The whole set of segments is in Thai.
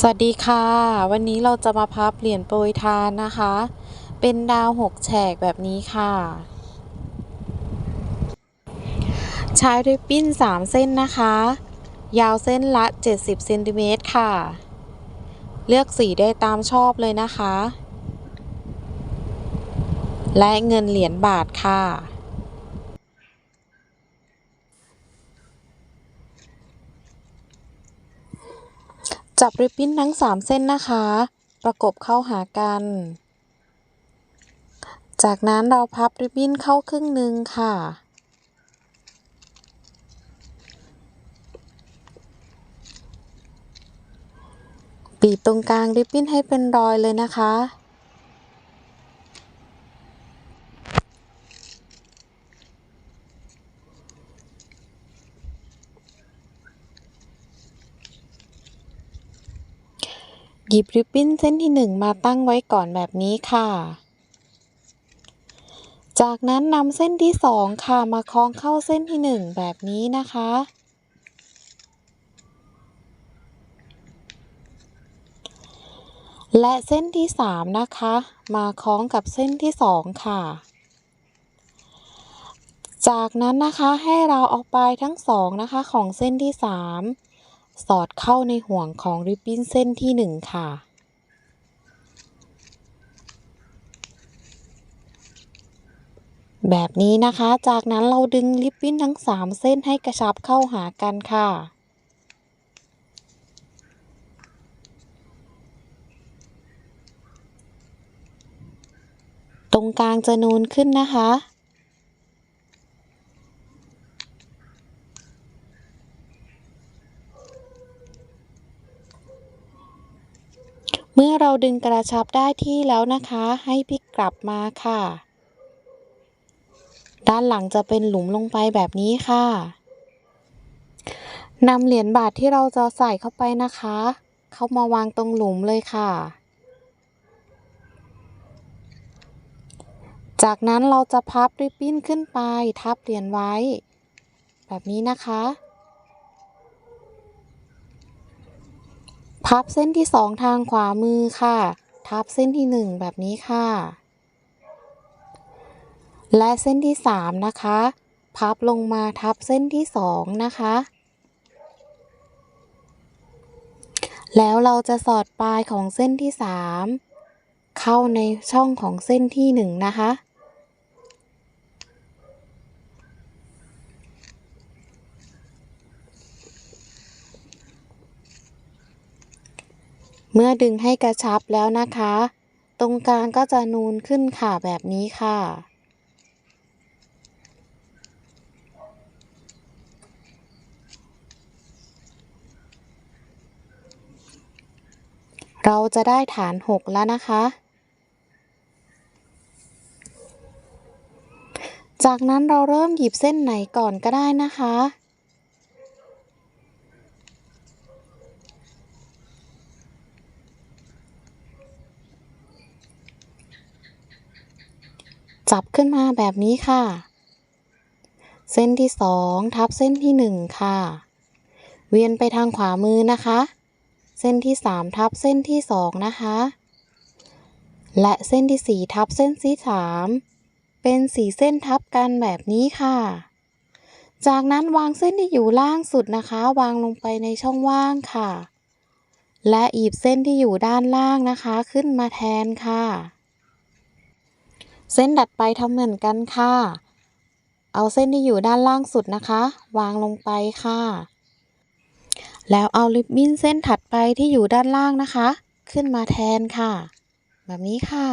สวัสดีค่ะ วันนี้เราจะมาพับเหรียญโปรยทานนะคะ เป็นดาวหกแฉกแบบนี้ค่ะ ใช้ริบบิ้น 3 เส้นนะคะ ยาวเส้นละ 70เซนติเมตรค่ะ เลือกสีได้ตามชอบเลยนะคะ และเงินเหรียญบาทค่ะ จับริบบิ้นทั้ง 3 เส้นนะคะ ประกบเข้าหากัน จากนั้นเราพับริบบิ้นเข้าครึ่งหนึ่งค่ะ ปีตรงกลางริบบิ้นให้เป็นรอยเลยนะคะ หยิบริบบิ้นเส้นที่หนึ่งมาตั้งไว้ก่อนแบบนี้ค่ะ จากนั้นนำเส้นที่สองค่ะมาคล้องเข้าเส้นที่หนึ่งแบบนี้นะคะ และเส้นที่สามนะคะ มาคล้องกับเส้นที่สองค่ะ จากนั้นนะคะให้เราเอาปลายทั้งสองนะคะของเส้นที่สาม สอดเข้าในห่วงของริบบิ้นเส้นที่หนึ่งค่ะ แบบนี้นะคะ จากนั้นเราดึงริบบิ้นทั้ง 3 เส้นให้กระชับเข้าหากันค่ะตรงกลางจะนูนขึ้นนะคะ เมื่อเราดึงกระชับได้ที่แล้วนะคะ ให้พลิกกลับมาค่ะ ด้านหลังจะเป็นหลุมลงไปแบบนี้ค่ะนำเหรียญบาทที่เราจะใส่เข้าไปนะคะ เข้ามาวางตรงหลุมเลยค่ะ จากนั้นเราจะพับริบบิ้นขึ้นไปทับเหรียญไว้ แบบนี้นะคะ พับเส้นที่สองทางขวามือค่ะ ทับเส้นที่หนึ่งแบบนี้ค่ะ และเส้นที่สามนะคะ พับลงมาทับเส้นที่สองนะคะ แล้วเราจะสอดปลายของเส้นที่สามเข้าในช่องของเส้นที่หนึ่งนะคะ เมื่อดึงให้กระชับแล้วนะคะ ตรงกลางก็จะนูนขึ้นค่ะแบบนี้ค่ะ เราจะได้ฐาน 6 แล้วนะคะ จากนั้นเราเริ่มหยิบเส้นไหนก่อนก็ได้นะคะ จับขึ้นมาแบบนี้ค่ะ เส้นที่2ทับเส้นที่1ค่ะ เวียนไปทางขวามือนะคะ เส้นที่3ทับเส้นที่2นะคะ และเส้นที่4ทับเส้นที่3เป็นสี่เส้นทับกันแบบนี้ค่ะ จากนั้นวางเส้นที่อยู่ล่างสุดนะคะ วางลงไปในช่องว่างค่ะ และหยิบเส้นที่อยู่ด้านล่างนะคะ ขึ้นมาแทนค่ะ เส้นดัดไปทำเหมือนกันค่ะ เอาเส้นที่อยู่ด้านล่างสุดนะคะ วางลงไปค่ะ แล้วเอาริบบิ้นเส้นถัดไปที่อยู่ด้านล่างนะคะ ขึ้นมาแทนค่ะ แบบนี้ค่ะ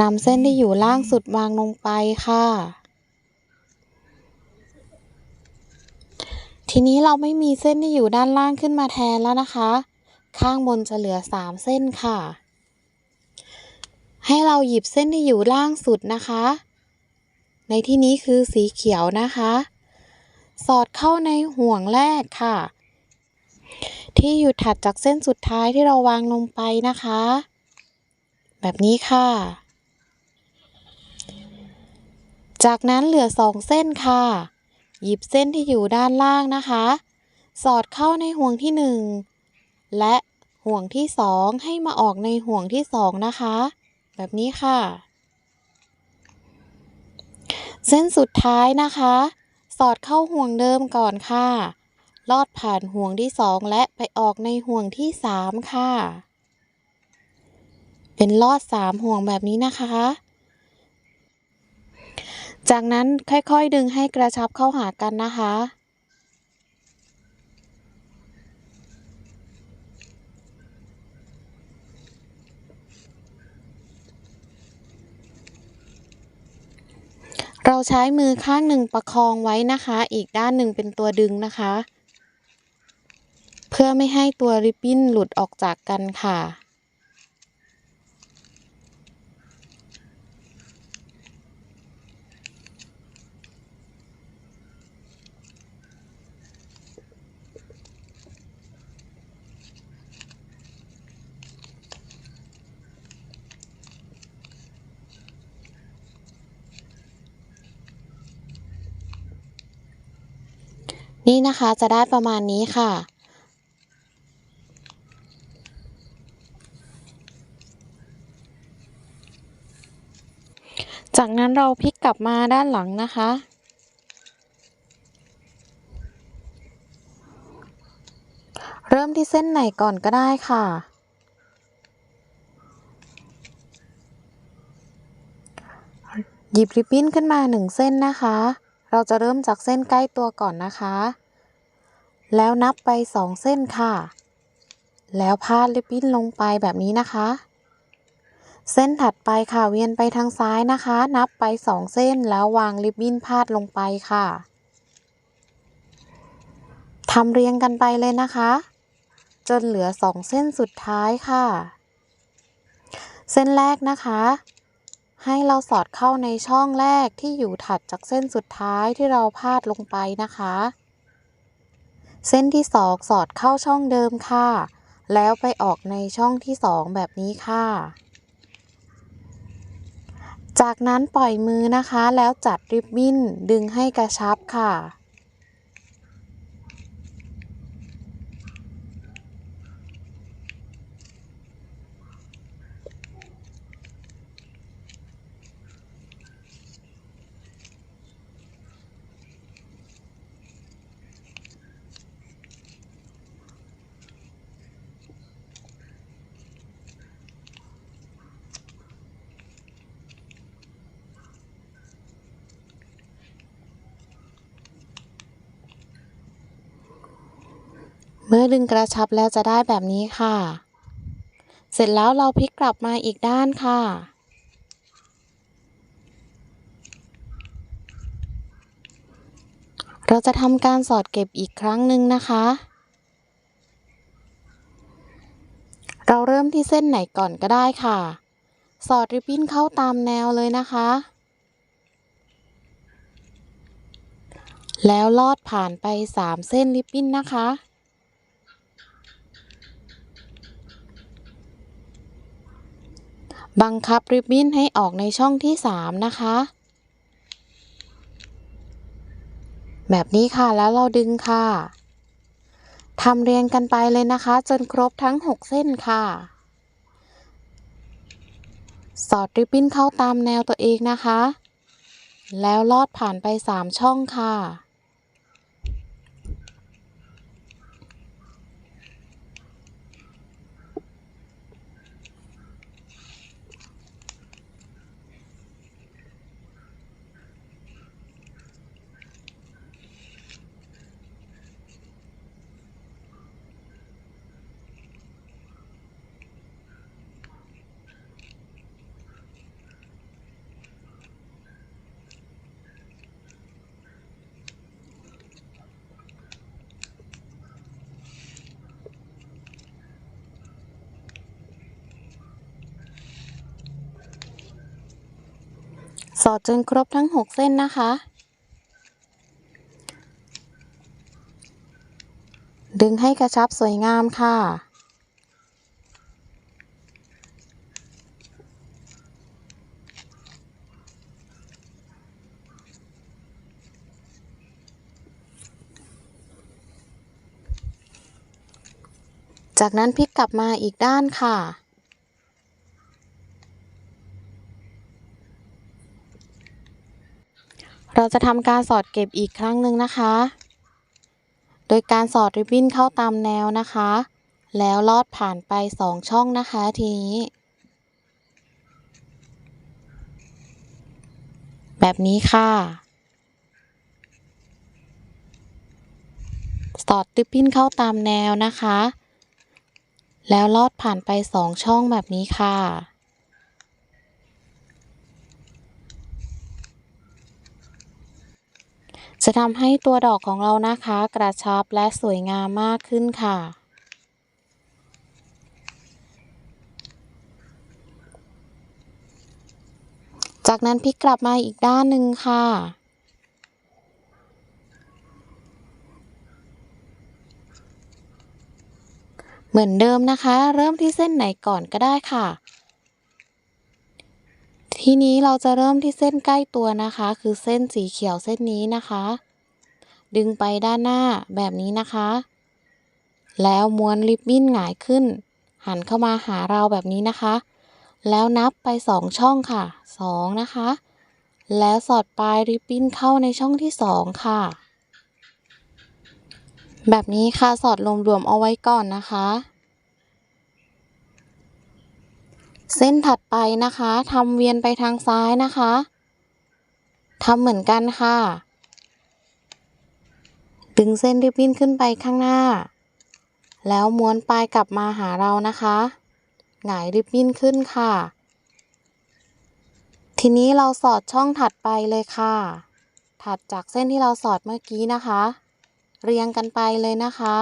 นำเส้นที่อยู่ล่างสุดวางลงไปค่ะ ทีนี้เราไม่มีเส้นที่อยู่ด้านล่างขึ้นมาแทนแล้วนะคะ ข้างบนจะเหลือ 3 เส้นค่ะ ให้เราหยิบเส้นที่อยู่ล่างสุดนะคะ ในที่นี้คือสีเขียวนะคะ สอดเข้าในห่วงแรกค่ะ ที่อยู่ถัดจากเส้นสุดท้ายที่เราวางลงไปนะคะ แบบนี้ค่ะ จากนั้นเหลือสองเส้นค่ะ หยิบเส้นที่อยู่ด้านล่างนะคะ สอดเข้าในห่วงที่หนึ่งและห่วงที่สองให้มาออกในห่วงที่สองนะคะ แบบนี้ค่ะ เส้นสุดท้ายนะคะ สอดเข้าห่วงเดิมก่อนค่ะ ลอดผ่านห่วงที่สองและไปออกในห่วงที่สามค่ะ เป็นลอดสามห่วงแบบนี้นะคะ จากนั้นค่อยๆดึงให้กระชับเข้าหากันนะคะ เราใช้มือข้างหนึ่งประคองไว้นะคะ อีกด้านหนึ่งเป็นตัวดึงนะคะ เพื่อไม่ให้ตัวริบบิ้นหลุดออกจากกันค่ะ นี่นะคะจะได้ประมาณนี้ค่ะ จากนั้นเราพลิกกลับมาด้านหลังนะคะ เริ่มที่เส้นไหนก่อนก็ได้ค่ะหยิบริบบิ้นขึ้นมาหนึ่งเส้นนะคะ เราจะเริ่มจากเส้นใกล้ตัวก่อนนะคะ แล้วนับไปสองเส้นค่ะ แล้วพาดริบบิ้นลงไปแบบนี้นะคะ เส้นถัดไปค่ะเวียนไปทางซ้ายนะคะ นับไปสองเส้นแล้ววางริบบิ้นพาดลงไปค่ะทำเรียงกันไปเลยนะคะ จนเหลือสองเส้นสุดท้ายค่ะ เส้นแรกนะคะ ให้เราสอดเข้าในช่องแรกที่อยู่ถัดจากเส้นสุดท้ายที่เราพาดลงไปนะคะ เส้นที่สองสอดเข้าช่องเดิมค่ะ แล้วไปออกในช่องที่สองแบบนี้ค่ะ จากนั้นปล่อยมือนะคะแล้วจัดริบบิ้นดึงให้กระชับค่ะ มื่อดึงกระชับแล้วจะได้แบบนี้ค่ะ เสร็จแล้วเราพลิกกลับมาอีกด้านค่ะ เราจะทำการสอดเก็บอีกครั้งหนึ่งนะคะ เราเริ่มที่เส้นไหนก่อนก็ได้ค่ะ สอดริบบิ้นเข้าตามแนวเลยนะคะ แล้วลอดผ่านไป 3 เส้นริบบิ้นนะคะ บังคับริบบิ้นให้ออกในช่องที่ 3 นะคะ แบบนี้ค่ะแล้วเราดึงค่ะทำเรียงกันไปเลยนะคะ จนครบทั้ง 6 เส้นค่ะ สอดริบบิ้นเข้าตามแนวตัวเองนะคะ แล้วลอดผ่านไป 3 ช่องค่ะ สอดจนครบทั้ง 6 เส้นนะคะ ดึงให้กระชับสวยงามค่ะจากนั้นพลิกกลับมาอีกด้านค่ะ เราจะทำการสอดเก็บอีกครั้งหนึ่งนะคะ โดยการสอดริบบิ้นเข้าตามแนวนะคะ แล้วลอดผ่านไปสองช่องนะคะทีนี้ แบบนี้ค่ะ สอดริบบิ้นเข้าตามแนวนะคะ แล้วลอดผ่านไปสองช่องแบบนี้ค่ะ จะทำให้ตัวดอกของเรานะคะ กระชับและสวยงามมากขึ้นค่ะ จากนั้นพลิกกลับมาอีกด้านหนึ่งค่ะ เหมือนเดิมนะคะ เริ่มที่เส้นไหนก่อนก็ได้ค่ะ ทีนี้เราจะเริ่มที่เส้นใกล้ตัวนะคะ คือเส้นสีเขียวเส้นนี้นะคะ ดึงไปด้านหน้าแบบนี้นะคะ แล้วม้วนริบบิ้นหงายขึ้น หันเข้ามาหาเราแบบนี้นะคะ แล้วนับไปสองช่องค่ะสองนะคะ แล้วสอดปลายริบบิ้นเข้าในช่องที่สองค่ะ แบบนี้ค่ะสอดรวมๆเอาไว้ก่อนนะคะ เส้นถัดไปนะคะทำเวียนไปทางซ้ายนะคะทำเหมือนกันค่ะ ดึงเส้นริบบิ้นขึ้นไปข้างหน้า แล้วม้วนปลายกลับมาหาเรานะคะหงายริบบิ้นขึ้นค่ะ ทีนี้เราสอดช่องถัดไปเลยค่ะ ถัดจากเส้นที่เราสอดเมื่อกี้นะคะ เรียงกันไปเลยนะคะ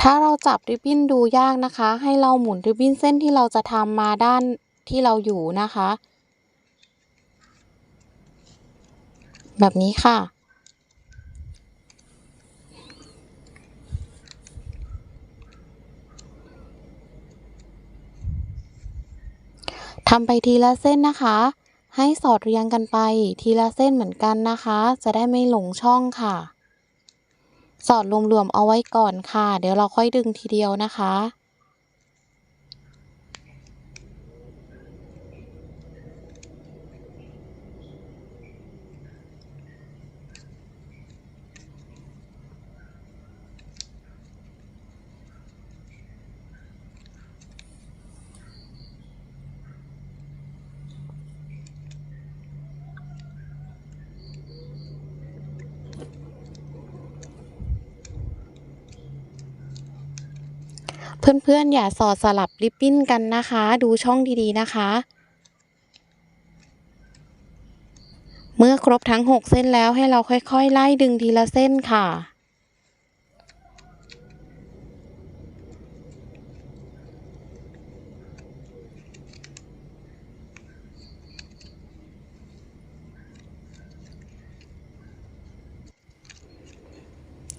ถ้าเราจับริบบิ้นดูยากนะคะ ให้เราหมุนริบบิ้นเส้นที่เราจะทำมาด้านที่เราอยู่นะคะ แบบนี้ค่ะ ทำไปทีละเส้นนะคะ ให้สอดเรียงกันไปทีละเส้นเหมือนกันนะคะ จะได้ไม่หลงช่องค่ะ สอดรวมๆเอาไว้ก่อนค่ะ เดี๋ยวเราค่อยดึงทีเดียวนะคะ เพื่อนๆ อย่าสอดสลับริบบิ้นกันนะคะ ดูช่องดีๆนะคะ เมื่อครบทั้ง 6 เส้นแล้วให้เราค่อยๆ ไล่ดึงทีละเส้นค่ะ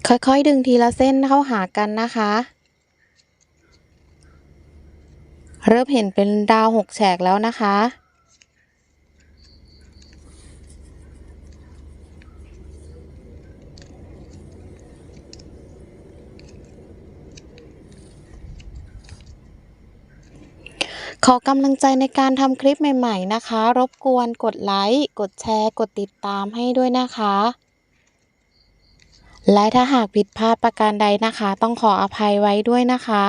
ค่อยๆ ดึงทีละเส้นเข้าหากันนะคะ เริ่มเห็นเป็นดาวหกแฉกแล้วนะคะ ขอกำลังใจในการทำคลิปใหม่ๆนะคะ รบกวนกดไลค์ กดแชร์ กดติดตามให้ด้วยนะคะและถ้าหากผิดพลาดประการใดนะคะ ต้องขออภัยไว้ด้วยนะคะ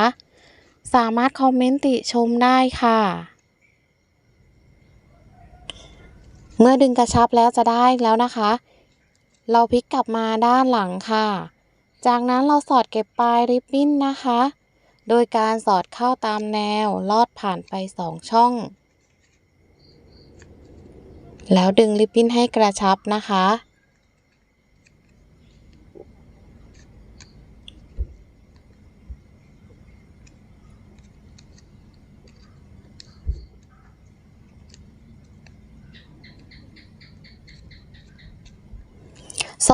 สามารถคอมเมนต์ติชมได้ค่ะ เมื่อดึงกระชับแล้วจะได้แล้วนะคะ เราพลิกกลับมาด้านหลังค่ะ จากนั้นเราสอดเก็บปลายริบบิ้นนะคะ โดยการสอดเข้าตามแนวลอดผ่านไปสองช่อง แล้วดึงริบบิ้นให้กระชับนะคะ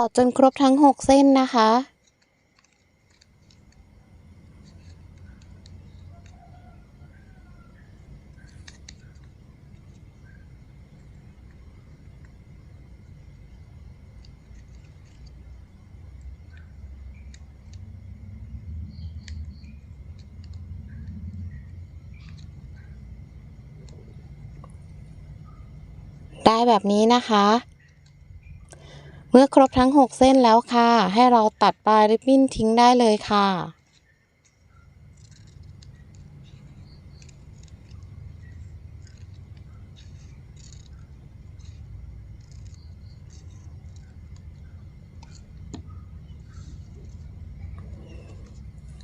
อดจนครบทั้ง 6 เส้นนะคะ ได้แบบนี้นะคะ มื่อครบทั้ง 6 เส้นแล้วค่ะ ให้เราตัดปลายริบบิ้นทิ้งได้เลยค่ะ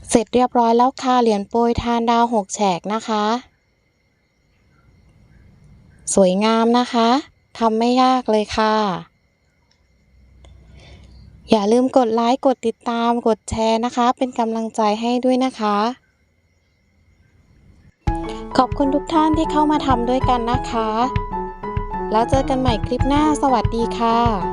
เสร็จเรียบร้อยแล้วค่ะ เหรียญโปรยทานดาวหกแฉกนะคะ สวยงามนะคะทำไม่ยากเลยค่ะ อย่าลืมกดไลค์ กดติดตาม กดแชร์นะคะ เป็นกำลังใจให้ด้วยนะคะ ขอบคุณทุกท่านที่เข้ามาทำด้วยกันนะคะ แล้วเจอกันใหม่คลิปหน้า สวัสดีค่ะ